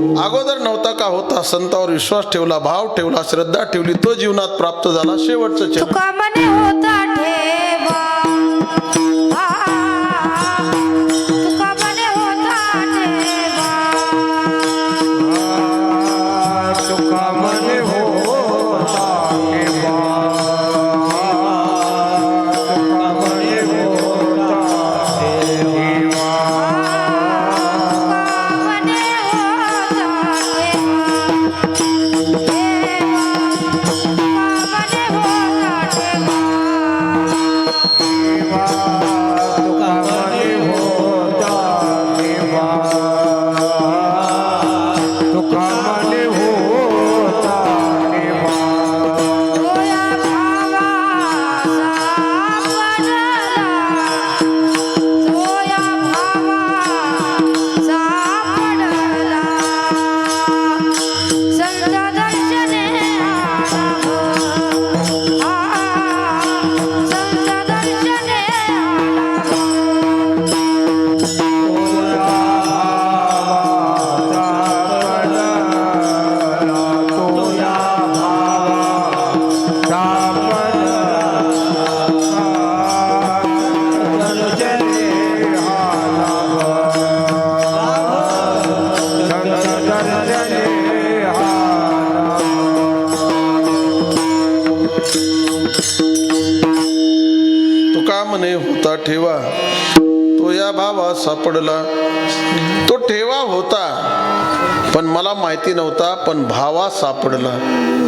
अगोदर नव्हता का होता? संतावर विश्वास ठेवला भाव ठेवला श्रद्धा ठेवली तो जीवनात प्राप्त झाला. शेवटचं चरण तुका होता ठेवा तो या भावा सापडला. तो ठेवा होता पण मला माहिती नव्हता पण भावा सापडला.